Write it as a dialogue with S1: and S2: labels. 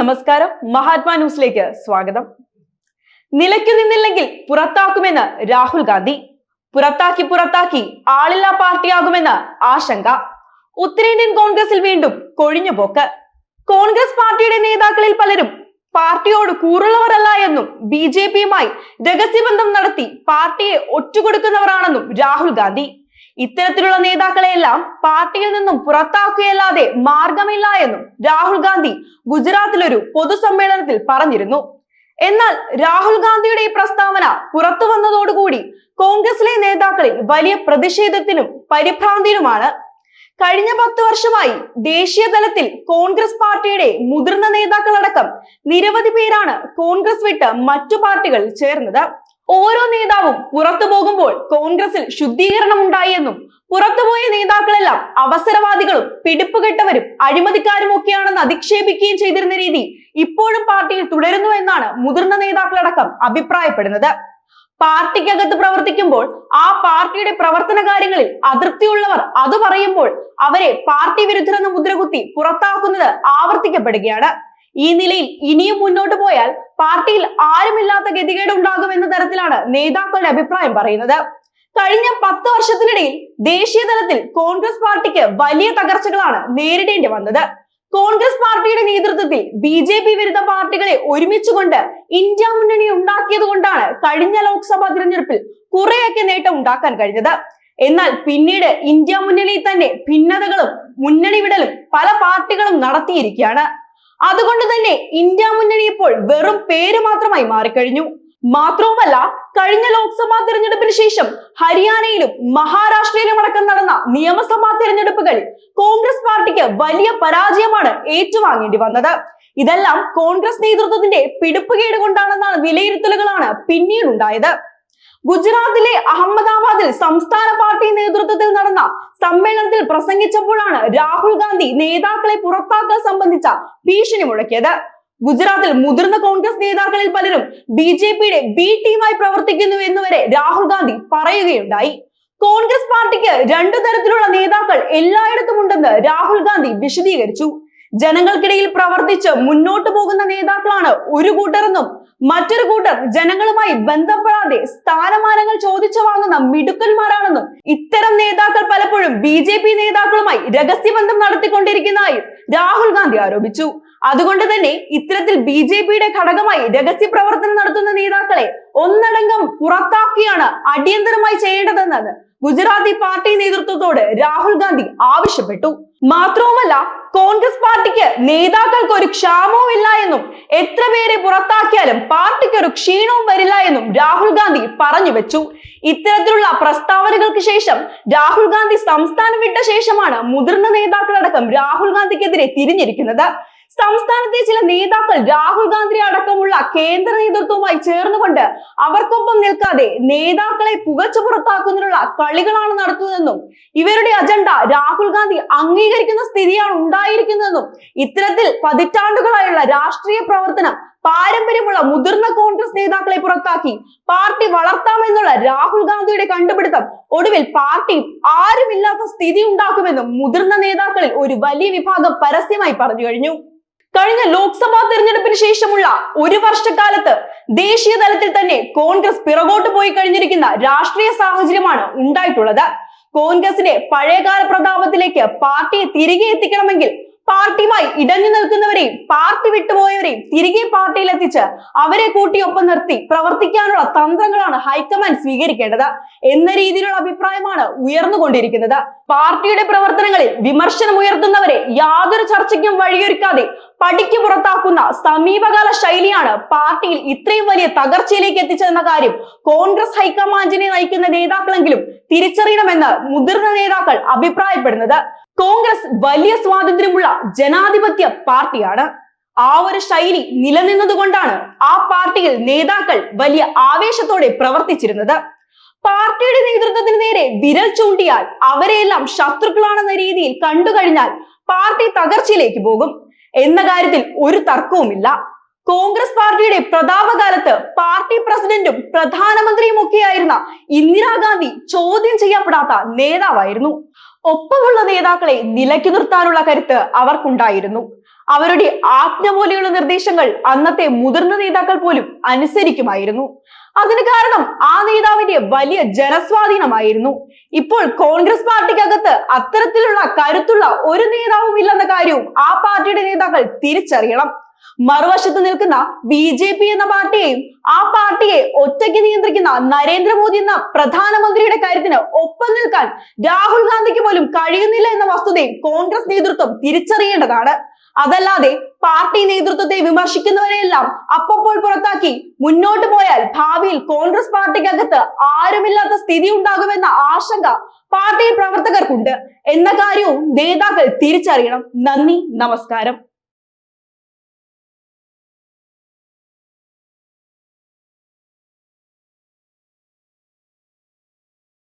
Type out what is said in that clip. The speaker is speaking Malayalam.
S1: നമസ്കാരം. മഹാത്മാ ന്യൂസിലേക്ക് സ്വാഗതം. നിലയ്ക്കു നിന്നില്ലെങ്കിൽ പുറത്താക്കുമെന്ന് രാഹുൽ ഗാന്ധി. പുറത്താക്കി പുറത്താക്കി ആളില്ലാ പാർട്ടിയാകുമെന്ന് ആശങ്ക. ഉത്തരേന്ത്യൻ കോൺഗ്രസിൽ വീണ്ടും കൊഴിഞ്ഞുപോക്ക്. കോൺഗ്രസ് പാർട്ടിയുടെ നേതാക്കളിൽ പലരും പാർട്ടിയോട് കൂറുള്ളവരല്ല എന്നും ബി ജെ പിയുമായി രഹസ്യബന്ധം നടത്തി പാർട്ടിയെ ഒറ്റുകൊടുക്കുന്നവരാണെന്നും രാഹുൽ ഗാന്ധി. ഇത്തരത്തിലുള്ള നേതാക്കളെയെല്ലാം പാർട്ടിയിൽ നിന്നും പുറത്താക്കുകയല്ലാതെ മാർഗമില്ല എന്നും രാഹുൽ ഗാന്ധി ഗുജറാത്തിലൊരു പൊതുസമ്മേളനത്തിൽ പറഞ്ഞിരുന്നു. എന്നാൽ രാഹുൽ ഗാന്ധിയുടെ ഈ പ്രസ്താവന പുറത്തു വന്നതോടുകൂടി കോൺഗ്രസിലെ നേതാക്കളിൽ വലിയ പ്രതിഷേധത്തിനും പരിഭ്രാന്തിയിലുമാണ്. കഴിഞ്ഞ പത്ത് വർഷമായി ദേശീയ തലത്തിൽ കോൺഗ്രസ് പാർട്ടിയുടെ മുതിർന്ന നേതാക്കളടക്കം നിരവധി പേരാണ് കോൺഗ്രസ് വിട്ട് മറ്റു പാർട്ടികളിൽ ചേർന്നത്. ഓരോ നേതാവും പുറത്തു പോകുമ്പോൾ കോൺഗ്രസിൽ ശുദ്ധീകരണം ഉണ്ടായി എന്നും പുറത്തുപോയ നേതാക്കളെല്ലാം അവസരവാദികളും പിടിപ്പുകെട്ടവരും അഴിമതിക്കാരും ഒക്കെയാണെന്ന് അധിക്ഷേപിക്കുകയും ചെയ്തിരുന്ന രീതി ഇപ്പോഴും പാർട്ടിയിൽ തുടരുന്നു എന്നാണ് മുതിർന്ന നേതാക്കളടക്കം അഭിപ്രായപ്പെടുന്നത്. പാർട്ടിക്കകത്ത് പ്രവർത്തിക്കുമ്പോൾ ആ പാർട്ടിയുടെ പ്രവർത്തന കാര്യങ്ങളിൽ അതൃപ്തിയുള്ളവർ അത് പറയുമ്പോൾ അവരെ പാർട്ടി വിരുദ്ധരെന്ന് മുദ്രകുത്തി പുറത്താക്കുന്നത് ആവർത്തിക്കപ്പെടുകയാണ്. ഈ നിലയിൽ ഇനിയും മുന്നോട്ട് പോയാൽ പാർട്ടിയിൽ ആരുമില്ലാത്ത ഗതികേട് ഉണ്ടാകും എന്ന തരത്തിലാണ് നേതാക്കളുടെ അഭിപ്രായം പറയുന്നത്. കഴിഞ്ഞ പത്ത് വർഷത്തിനിടയിൽ ദേശീയ തലത്തിൽ കോൺഗ്രസ് പാർട്ടിക്ക് വലിയ തകർച്ചകളാണ് നേരിടേണ്ടി വന്നത്. കോൺഗ്രസ് പാർട്ടിയുടെ നേതൃത്വത്തിൽ ബി ജെ പി വിരുദ്ധ പാർട്ടികളെ ഒരുമിച്ചുകൊണ്ട് ഇന്ത്യ മുന്നണി ഉണ്ടാക്കിയത് കൊണ്ടാണ് കഴിഞ്ഞ ലോക്സഭാ തിരഞ്ഞെടുപ്പിൽ കുറെയൊക്കെ നേട്ടം ഉണ്ടാക്കാൻ കഴിഞ്ഞത്. എന്നാൽ പിന്നീട് ഇന്ത്യ മുന്നണി തന്നെ ഭിന്നതകളും മുന്നണി വിടലും പല പാർട്ടികളും നടത്തിയിരിക്കുകയാണ്. അതുകൊണ്ട് തന്നെ ഇന്ത്യ മുന്നണി ഇപ്പോൾ വെറും പേര് മാത്രമായി മാറിക്കഴിഞ്ഞു. മാത്രവുമല്ല കഴിഞ്ഞ ലോക്സഭാ തിരഞ്ഞെടുപ്പിന് ശേഷം ഹരിയാനയിലും മഹാരാഷ്ട്രയിലും അടക്കം നടന്ന നിയമസഭാ തിരഞ്ഞെടുപ്പുകളിൽ കോൺഗ്രസ് പാർട്ടിക്ക് വലിയ പരാജയമാണ് ഏറ്റുവാങ്ങേണ്ടി വന്നത്. ഇതെല്ലാം കോൺഗ്രസ് നേതൃത്വത്തിന്റെ പിടിപ്പുകേട് കൊണ്ടാണെന്നാണ് വിലയിരുത്തലുകളാണ് പിന്നീടുണ്ടായത്. ഗുജറാത്തിലെ അഹമ്മദാബാദിൽ സംസ്ഥാന പാർട്ടി നേതൃത്വത്തിൽ നടന്ന സമ്മേളനത്തിൽ പ്രസംഗിച്ചപ്പോഴാണ് രാഹുൽ ഗാന്ധി നേതാക്കളെ പുറത്താക്കൽ സംബന്ധിച്ച ഭീഷണി മുഴക്കിയത്. ഗുജറാത്തിൽ മുതിർന്ന കോൺഗ്രസ് നേതാക്കളിൽ പലരും ബി ജെ പിയുടെ ബി ടീമായി പ്രവർത്തിക്കുന്നു എന്നുവരെ രാഹുൽ ഗാന്ധി പറയുകയുണ്ടായി. കോൺഗ്രസ് പാർട്ടിക്ക് രണ്ടു തരത്തിലുള്ള നേതാക്കൾ എല്ലായിടത്തും ഉണ്ടെന്ന് രാഹുൽ ഗാന്ധി വിശദീകരിച്ചു. ജനങ്ങൾക്കിടയിൽ പ്രവർത്തിച്ച് മുന്നോട്ടു പോകുന്ന നേതാക്കളാണ് ഒരു കൂട്ടരെന്നും മറ്റൊരു കൂട്ടർ ജനങ്ങളുമായി ബന്ധപ്പെടാതെ സ്ഥാനമാനങ്ങൾ ചോദിച്ചു വാങ്ങുന്ന മിടുക്കന്മാരാണെന്നും ഇത്തരം നേതാക്കൾ പലപ്പോഴും ബി ജെ പി നേതാക്കളുമായി രഹസ്യബന്ധം നടത്തിക്കൊണ്ടിരിക്കുന്നതായും രാഹുൽ ഗാന്ധി ആരോപിച്ചു. അതുകൊണ്ട് തന്നെ ഇത്തരത്തിൽ ബി ജെ പിയുടെ ഘടകമായി രഹസ്യ പ്രവർത്തനം നടത്തുന്ന നേതാക്കളെ ഒന്നടങ്കം പുറത്താക്കിയാണ് അടിയന്തരമായി ചെയ്യേണ്ടതെന്നത് ഗുജറാത്തി പാർട്ടി നേതൃത്വത്തോട് രാഹുൽ ഗാന്ധി ആവശ്യപ്പെട്ടു. മാത്രവുമല്ല കോൺഗ്രസ് പാർട്ടിക്ക് നേതാക്കൾക്ക് ഒരു ക്ഷാമവും ഇല്ല എന്നും എത്ര പേരെ പുറത്താക്കിയാലും പാർട്ടിക്ക് ഒരു ക്ഷീണവും വരില്ല എന്നും രാഹുൽ ഗാന്ധി പറഞ്ഞു വെച്ചു. ഇത്തരത്തിലുള്ള പ്രസ്താവനകൾക്ക് ശേഷം രാഹുൽ ഗാന്ധി സംസ്ഥാനം വിട്ട ശേഷമാണ് മുതിർന്ന നേതാക്കളടക്കം രാഹുൽ ഗാന്ധിക്കെതിരെ തിരിഞ്ഞിരിക്കുന്നത്. സംസ്ഥാനത്തെ ചില നേതാക്കൾ രാഹുൽ ഗാന്ധി അടക്കമുള്ള കേന്ദ്ര നേതൃത്വവുമായി ചേർന്നുകൊണ്ട് അവർക്കൊപ്പം നിൽക്കാതെ നേതാക്കളെ പുകച്ചു പുറത്താക്കുന്നതിനുള്ള കളികളാണ് നടത്തുന്നതെന്നും ഇവരുടെ അജണ്ട രാഹുൽ ഗാന്ധി അംഗീകരിക്കുന്ന സ്ഥിതിയാണ് ഉണ്ടായിരിക്കുന്നതെന്നും ഇത്തരത്തിൽ പതിറ്റാണ്ടുകളായുള്ള രാഷ്ട്രീയ പ്രവർത്തനം പാരമ്പര്യമുള്ള മുതിർന്ന കോൺഗ്രസ് നേതാക്കളെ പുറത്താക്കി പാർട്ടി വളർത്താമെന്നുള്ള രാഹുൽ ഗാന്ധിയുടെ കണ്ടുപിടുത്തം ഒടുവിൽ പാർട്ടി ആരുമില്ലാത്ത സ്ഥിതി ഉണ്ടാക്കുമെന്നും മുതിർന്ന നേതാക്കളിൽ ഒരു വലിയ വിഭാഗം പരസ്യമായി പറഞ്ഞു കഴിഞ്ഞു. കഴിഞ്ഞ ലോക്സഭാ തെരഞ്ഞെടുപ്പിന് ശേഷമുള്ള ഒരു വർഷക്കാലത്ത് ദേശീയ തലത്തിൽ തന്നെ കോൺഗ്രസ് പിറകോട്ട് പോയി കഴിഞ്ഞിരിക്കുന്ന രാഷ്ട്രീയ സാഹചര്യമാണ് ഉണ്ടായിട്ടുള്ളത്. കോൺഗ്രസിന്റെ പഴയകാല പ്രതാപത്തിലേക്ക് പാർട്ടിയെ തിരികെ എത്തിക്കണമെങ്കിൽ പാർട്ടിയുമായി ഇടഞ്ഞു നിൽക്കുന്നവരെയും പാർട്ടി വിട്ടുപോയവരെയും തിരികെ പാർട്ടിയിൽ എത്തിച്ച് അവരെ കൂട്ടിയൊപ്പം നിർത്തി പ്രവർത്തിക്കാനുള്ള തന്ത്രങ്ങളാണ് ഹൈക്കമാൻഡ് സ്വീകരിക്കേണ്ടത് എന്ന രീതിയിലുള്ള അഭിപ്രായമാണ് ഉയർന്നുകൊണ്ടിരിക്കുന്നത്. പാർട്ടിയുടെ പ്രവർത്തനങ്ങളിൽ വിമർശനം ഉയർത്തുന്നവരെ യാതൊരു ചർച്ചയ്ക്കും വഴിയൊരുക്കാതെ പടിക്ക് പുറത്താക്കുന്ന സമീപകാല ശൈലിയാണ് പാർട്ടിയിൽ ഇത്രയും വലിയ തകർച്ചയിലേക്ക് എത്തിച്ചതെന്ന കാര്യം കോൺഗ്രസ് ഹൈക്കമാൻഡിനെ നയിക്കുന്ന നേതാക്കളെങ്കിലും തിരിച്ചറിയണമെന്ന് മുതിർന്ന നേതാക്കൾ അഭിപ്രായപ്പെടുന്നത്. കോൺഗ്രസ് വലിയ സ്വാതന്ത്ര്യമുള്ള ജനാധിപത്യ പാർട്ടിയാണ്. ആ ഒരു ശൈലി നിലനിന്നതുകൊണ്ടാണ് ആ പാർട്ടിയിൽ നേതാക്കൾ വലിയ ആവേശത്തോടെ പ്രവർത്തിച്ചിരുന്നത്. പാർട്ടിയുടെ നേതൃത്വത്തിന് നേരെ വിരൽ ചൂണ്ടിയാൽ അവരെയെല്ലാം ശത്രുക്കളാണെന്ന രീതിയിൽ കണ്ടു കഴിഞ്ഞാൽ പാർട്ടി തകർച്ചയിലേക്ക് പോകും. എന്ന കാര്യത്തിൽ ഒരു തർക്കവുമില്ല. കോൺഗ്രസ് പാർട്ടിയുടെ പ്രതാപകാലത്ത് പാർട്ടി പ്രസിഡന്റും പ്രധാനമന്ത്രിയും ഒക്കെയായിരുന്ന ഇന്ദിരാഗാന്ധി ചോദ്യം ചെയ്യപ്പെടാത്ത നേതാവായിരുന്നു. ഒപ്പമുള്ള നേതാക്കളെ നിലയ്ക്കു നിർത്താനുള്ള കരുത്ത് അവർക്കുണ്ടായിരുന്നു. അവരുടെ ആജ്ഞ പോലെയുള്ള നിർദ്ദേശങ്ങൾ അന്നത്തെ മുതിർന്ന നേതാക്കൾ പോലും അനുസരിക്കുമായിരുന്നു. അതിന് കാരണം ആ നേതാവിന്റെ വലിയ ജനസ്വാധീനമായിരുന്നു. ഇപ്പോൾ കോൺഗ്രസ് പാർട്ടിക്കകത്ത് അത്തരത്തിലുള്ള കരുത്തുള്ള ഒരു നേതാവും ഇല്ലെന്ന കാര്യവും ആ പാർട്ടിയുടെ നേതാക്കൾ തിരിച്ചറിയണം. മറുവശത്ത് നിൽക്കുന്ന ബി ജെ പി എന്ന പാർട്ടിയെയും ആ പാർട്ടിയെ ഒറ്റയ്ക്ക് നിയന്ത്രിക്കുന്ന നരേന്ദ്രമോദി എന്ന പ്രധാനമന്ത്രിയുടെ കാര്യത്തിന് ഒപ്പം നിൽക്കാൻ രാഹുൽ ഗാന്ധിക്ക് പോലും കഴിയുന്നില്ല എന്ന വസ്തുതയും കോൺഗ്രസ് നേതൃത്വം തിരിച്ചറിയേണ്ടതാണ്. അതല്ലാതെ പാർട്ടി നേതൃത്വത്തെ വിമർശിക്കുന്നവരെയെല്ലാം അപ്പപ്പോൾ പുറത്താക്കി മുന്നോട്ട് പോയാൽ ഭാവിയിൽ കോൺഗ്രസ് പാർട്ടിക്കകത്ത് ആരുമില്ലാത്ത സ്ഥിതി ഉണ്ടാകുമെന്ന ആശങ്ക പാർട്ടി പ്രവർത്തകർക്കുണ്ട്. എന്ന കാര്യവും നേതാക്കൾ തിരിച്ചറിയണം. നന്ദി നമസ്കാരം.